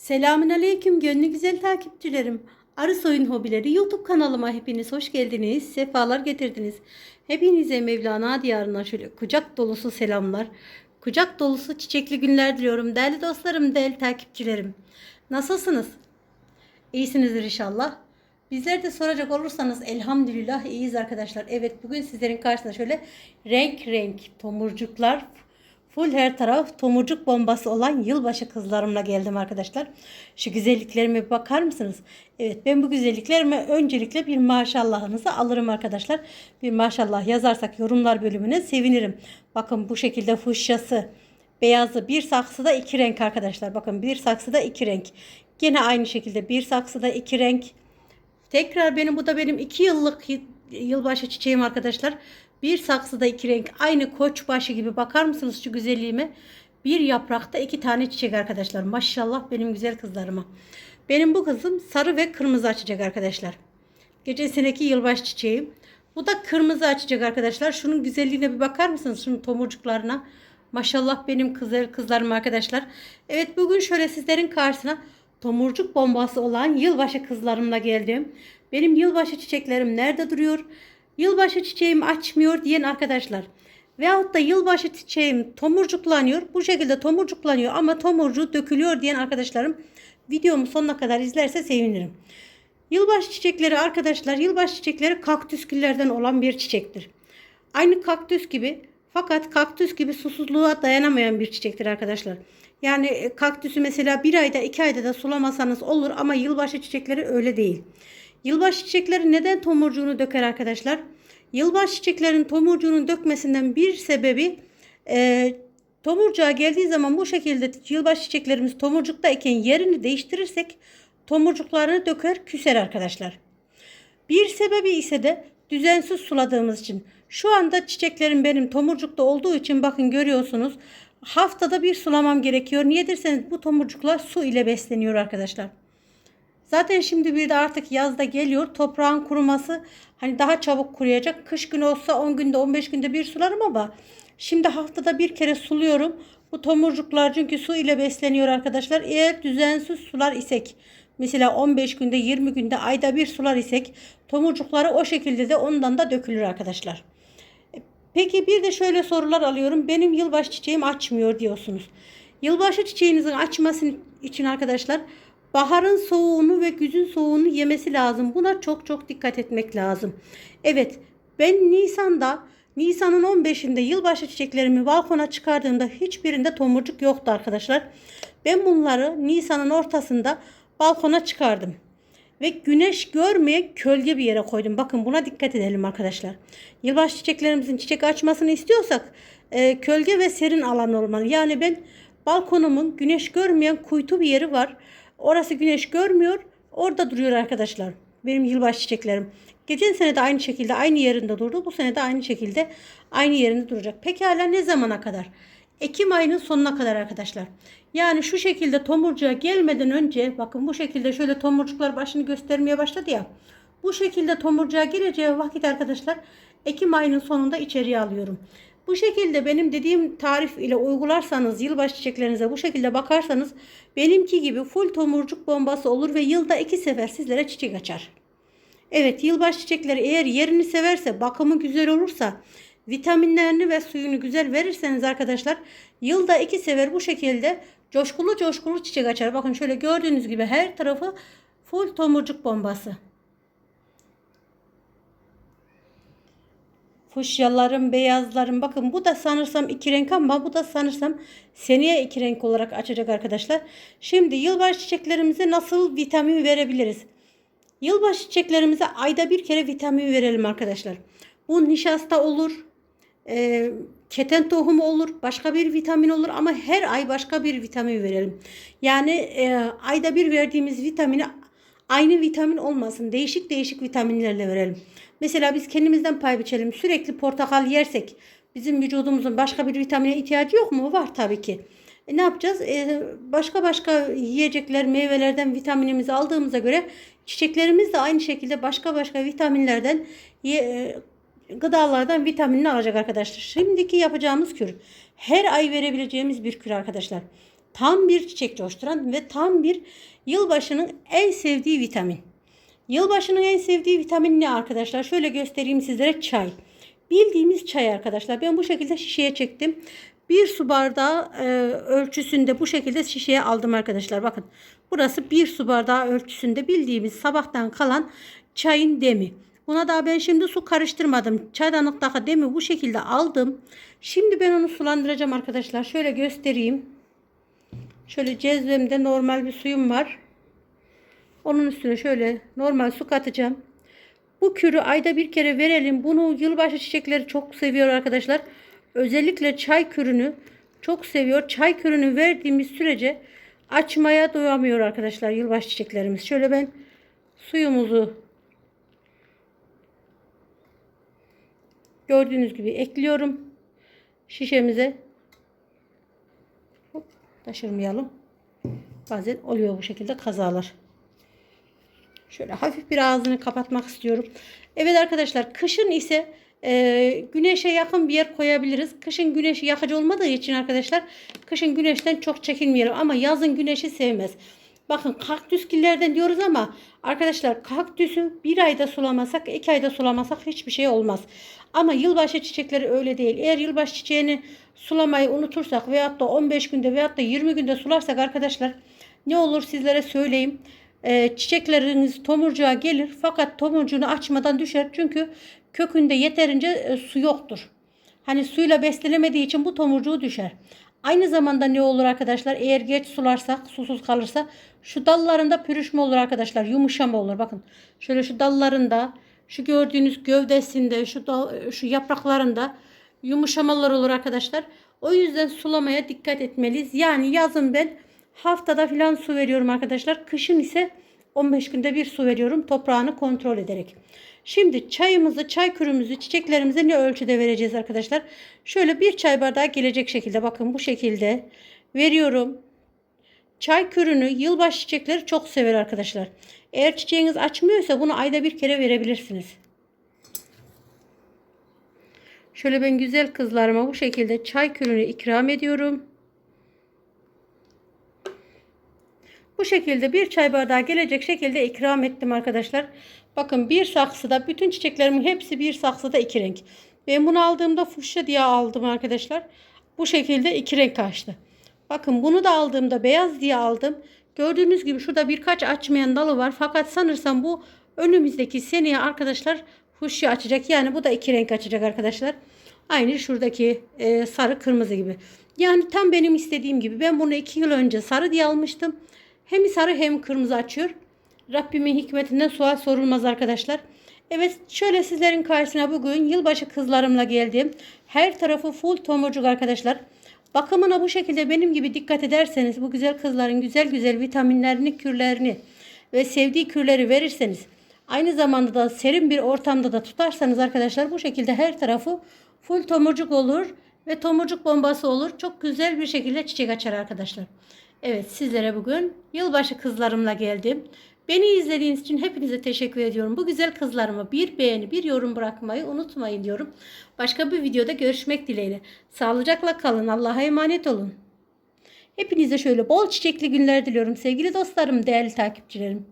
Selamünaleyküm gönlü güzel takipçilerim. Arı Soyun Hobileri YouTube kanalıma hepiniz hoş geldiniz. Sefalar getirdiniz. Hepinize Mevlana diyarına şöyle kucak dolusu selamlar. Kucak dolusu çiçekli günler diliyorum. Değerli dostlarım, değerli takipçilerim. Nasılsınız? İyisinizdir inşallah. Bizler de soracak olursanız elhamdülillah iyiyiz arkadaşlar. Evet bugün sizlerin karşısında şöyle renk renk tomurcuklar full her taraf tomurcuk bombası olan yılbaşı kızlarımla geldim arkadaşlar. Şu güzelliklerime bakar mısınız? Evet ben bu güzelliklerime öncelikle bir maşallahınızı alırım arkadaşlar. Bir maşallah yazarsak yorumlar bölümüne sevinirim. Bakın bu şekilde fuşyası, beyazı bir saksıda iki renk arkadaşlar. Bakın bir saksıda iki renk. Gene aynı şekilde bir saksıda iki renk. Tekrar benim bu da benim iki yıllık yılbaşı çiçeğim arkadaşlar. Bir saksıda iki renk aynı koçbaşı gibi bakar mısınız şu güzelliğime? Bir yaprakta iki tane çiçek arkadaşlar. Maşallah benim güzel kızlarıma. Benim bu kızım sarı ve kırmızı açacak arkadaşlar. Geçen seneki yılbaşı çiçeğim. Bu da kırmızı açacak arkadaşlar. Şunun güzelliğine bir bakar mısınız? Şunun tomurcuklarına. Maşallah benim kızlar, kızlarım arkadaşlar. Evet bugün şöyle sizlerin karşısına tomurcuk bombası olan yılbaşı kızlarımla geldim. Benim yılbaşı çiçeklerim nerede duruyor? Yılbaşı çiçeğim açmıyor diyen arkadaşlar. Veyahut da yılbaşı çiçeğim tomurcuklanıyor. Bu şekilde tomurcuklanıyor ama tomurcuğu dökülüyor diyen arkadaşlarım videomu sonuna kadar izlerse sevinirim. Yılbaşı çiçekleri arkadaşlar, yılbaşı çiçekleri kaktüs güllerden olan bir çiçektir. Aynı kaktüs gibi fakat kaktüs gibi susuzluğa dayanamayan bir çiçektir arkadaşlar. Yani e, kaktüsü mesela bir ayda iki ayda da sulamasanız olur ama yılbaşı çiçekleri öyle değil. Yılbaşı çiçekleri neden tomurcuğunu döker arkadaşlar? Yılbaşı çiçeklerin tomurcuğunu dökmesinden bir sebebi e, tomurcuğa geldiği zaman bu şekilde yılbaşı çiçeklerimiz tomurcuktayken yerini değiştirirsek tomurcuklarını döker küser arkadaşlar. Bir sebebi ise de düzensiz suladığımız için. Şu anda çiçeklerim benim tomurcukta olduğu için bakın görüyorsunuz. Haftada bir sulamam gerekiyor. Niye derseniz bu tomurcuklar su ile besleniyor arkadaşlar. Zaten şimdi bir de artık yazda geliyor. Toprağın kuruması hani daha çabuk kuruyacak. Kış günü olsa 10 günde 15 günde bir sularım ama şimdi haftada bir kere suluyorum. Bu tomurcuklar çünkü su ile besleniyor arkadaşlar. Eğer düzensiz sular isek mesela 15 günde 20 günde ayda bir sular isek tomurcukları o şekilde de ondan da dökülür arkadaşlar. Peki bir de şöyle sorular alıyorum. Benim yılbaşı çiçeğim açmıyor diyorsunuz. Yılbaşı çiçeğinizin açması için arkadaşlar baharın soğuğunu ve güzün soğuğunu yemesi lazım. Buna çok çok dikkat etmek lazım. Evet ben Nisan'da Nisan'ın 15'inde yılbaşı çiçeklerimi balkona çıkardığımda hiçbirinde tomurcuk yoktu arkadaşlar. Ben bunları Nisan'ın ortasında balkona çıkardım ve güneş görmeyen kölge bir yere koydum. Bakın buna dikkat edelim arkadaşlar. Yılbaşı çiçeklerimizin çiçek açmasını istiyorsak e, kölge ve serin alan olmalı. Yani ben balkonumun güneş görmeyen kuytu bir yeri var. Orası güneş görmüyor. Orada duruyor arkadaşlar. Benim yılbaşı çiçeklerim. Geçen sene de aynı şekilde aynı yerinde durdu. Bu sene de aynı şekilde aynı yerinde duracak. Pekala ne zamana kadar? Ekim ayının sonuna kadar arkadaşlar. Yani şu şekilde tomurcuğa gelmeden önce bakın bu şekilde şöyle tomurcuklar başını göstermeye başladı ya. Bu şekilde tomurcuğa geleceği vakit arkadaşlar Ekim ayının sonunda içeriye alıyorum. Bu şekilde benim dediğim tarif ile uygularsanız yılbaşı çiçeklerinize bu şekilde bakarsanız benimki gibi full tomurcuk bombası olur ve yılda iki sefer sizlere çiçek açar. Evet yılbaşı çiçekleri eğer yerini severse bakımı güzel olursa vitaminlerini ve suyunu güzel verirseniz arkadaşlar yılda iki sefer bu şekilde coşkulu coşkulu çiçek açar. Bakın şöyle gördüğünüz gibi her tarafı full tomurcuk bombası. Fuşyalarım, beyazlarım. Bakın bu da sanırsam iki renk ama bu da sanırsam seneye iki renk olarak açacak arkadaşlar. Şimdi yılbaşı çiçeklerimize nasıl vitamin verebiliriz? Yılbaşı çiçeklerimize ayda bir kere vitamin verelim arkadaşlar. Bu nişasta olur, e, keten tohumu olur, başka bir vitamin olur ama her ay başka bir vitamin verelim. Yani e, ayda bir verdiğimiz vitamini aynı vitamin olmasın. Değişik değişik vitaminlerle verelim. Mesela biz kendimizden pay biçelim. Sürekli portakal yersek bizim vücudumuzun başka bir vitamine ihtiyacı yok mu? Var tabii ki. E, ne yapacağız? E, başka başka yiyecekler, meyvelerden vitaminimizi aldığımıza göre çiçeklerimiz de aynı şekilde başka başka vitaminlerden e, gıdalardan vitaminini alacak arkadaşlar. Şimdiki yapacağımız kür her ay verebileceğimiz bir kür arkadaşlar. Tam bir çiçek coşturan ve tam bir yılbaşının en sevdiği vitamin. Yılbaşının en sevdiği vitamin ne arkadaşlar? Şöyle göstereyim sizlere çay. Bildiğimiz çay arkadaşlar. Ben bu şekilde şişeye çektim. Bir su bardağı e, ölçüsünde bu şekilde şişeye aldım arkadaşlar. Bakın burası bir su bardağı ölçüsünde bildiğimiz sabahtan kalan çayın demi. Buna da ben şimdi su karıştırmadım. Çaydanlıktaki demi bu şekilde aldım. Şimdi ben onu sulandıracağım arkadaşlar. Şöyle göstereyim. Şöyle cezvemde normal bir suyum var. Onun üstüne şöyle normal su katacağım. Bu kürü ayda bir kere verelim. Bunu yılbaşı çiçekleri çok seviyor arkadaşlar. Özellikle çay kürünü çok seviyor. Çay kürünü verdiğimiz sürece açmaya doyamıyor arkadaşlar yılbaşı çiçeklerimiz. Şöyle ben suyumuzu gördüğünüz gibi ekliyorum şişemize. Hop, taşırmayalım. Bazen oluyor bu şekilde kazalar. Şöyle hafif bir ağzını kapatmak istiyorum. Evet arkadaşlar kışın ise e, güneşe yakın bir yer koyabiliriz. Kışın güneşi yakıcı olmadığı için arkadaşlar kışın güneşten çok çekinmeyelim ama yazın güneşi sevmez. Bakın kaktüskillerden diyoruz ama arkadaşlar kaktüsü bir ayda sulamasak iki ayda sulamasak hiçbir şey olmaz. Ama yılbaşı çiçekleri öyle değil. Eğer yılbaşı çiçeğini sulamayı unutursak veyahut da 15 günde veyahut da 20 günde sularsak arkadaşlar ne olur sizlere söyleyeyim. Ee, çiçekleriniz tomurcuğa gelir fakat tomurcuğunu açmadan düşer. Çünkü kökünde yeterince e, su yoktur. Hani suyla beslenemediği için bu tomurcuğu düşer. Aynı zamanda ne olur arkadaşlar? Eğer geç sularsak, susuz kalırsa şu dallarında pürüşme olur arkadaşlar. Yumuşama olur. Bakın şöyle şu dallarında, şu gördüğünüz gövdesinde, şu dal, şu yapraklarında yumuşamalar olur arkadaşlar. O yüzden sulamaya dikkat etmeliyiz. Yani yazın ben haftada filan su veriyorum arkadaşlar. Kışın ise 15 günde bir su veriyorum toprağını kontrol ederek. Şimdi çayımızı, çay kürümüzü, çiçeklerimize ne ölçüde vereceğiz arkadaşlar? Şöyle bir çay bardağı gelecek şekilde bakın bu şekilde veriyorum. Çay kürünü yılbaşı çiçekleri çok sever arkadaşlar. Eğer çiçeğiniz açmıyorsa bunu ayda bir kere verebilirsiniz. Şöyle ben güzel kızlarıma bu şekilde çay kürünü ikram ediyorum. Bu şekilde bir çay bardağı gelecek şekilde ikram ettim arkadaşlar. Bakın bir saksıda bütün çiçeklerimin hepsi bir saksıda iki renk. Ben bunu aldığımda fuşya diye aldım arkadaşlar. Bu şekilde iki renk açtı. Bakın bunu da aldığımda beyaz diye aldım. Gördüğünüz gibi şurada birkaç açmayan dalı var. Fakat sanırsam bu önümüzdeki seneye arkadaşlar fuşya açacak. Yani bu da iki renk açacak arkadaşlar. Aynı şuradaki e, sarı kırmızı gibi. Yani tam benim istediğim gibi. Ben bunu iki yıl önce sarı diye almıştım. Hem sarı hem kırmızı açıyor. Rabbimin hikmetinden sual sorulmaz arkadaşlar. Evet şöyle sizlerin karşısına bugün yılbaşı kızlarımla geldim. Her tarafı full tomurcuk arkadaşlar. Bakımına bu şekilde benim gibi dikkat ederseniz bu güzel kızların güzel güzel vitaminlerini, kürlerini ve sevdiği kürleri verirseniz aynı zamanda da serin bir ortamda da tutarsanız arkadaşlar bu şekilde her tarafı full tomurcuk olur ve tomurcuk bombası olur. Çok güzel bir şekilde çiçek açar arkadaşlar. Evet sizlere bugün yılbaşı kızlarımla geldim. Beni izlediğiniz için hepinize teşekkür ediyorum. Bu güzel kızlarıma bir beğeni, bir yorum bırakmayı unutmayın diyorum. Başka bir videoda görüşmek dileğiyle. Sağlıcakla kalın. Allah'a emanet olun. Hepinize şöyle bol çiçekli günler diliyorum sevgili dostlarım, değerli takipçilerim.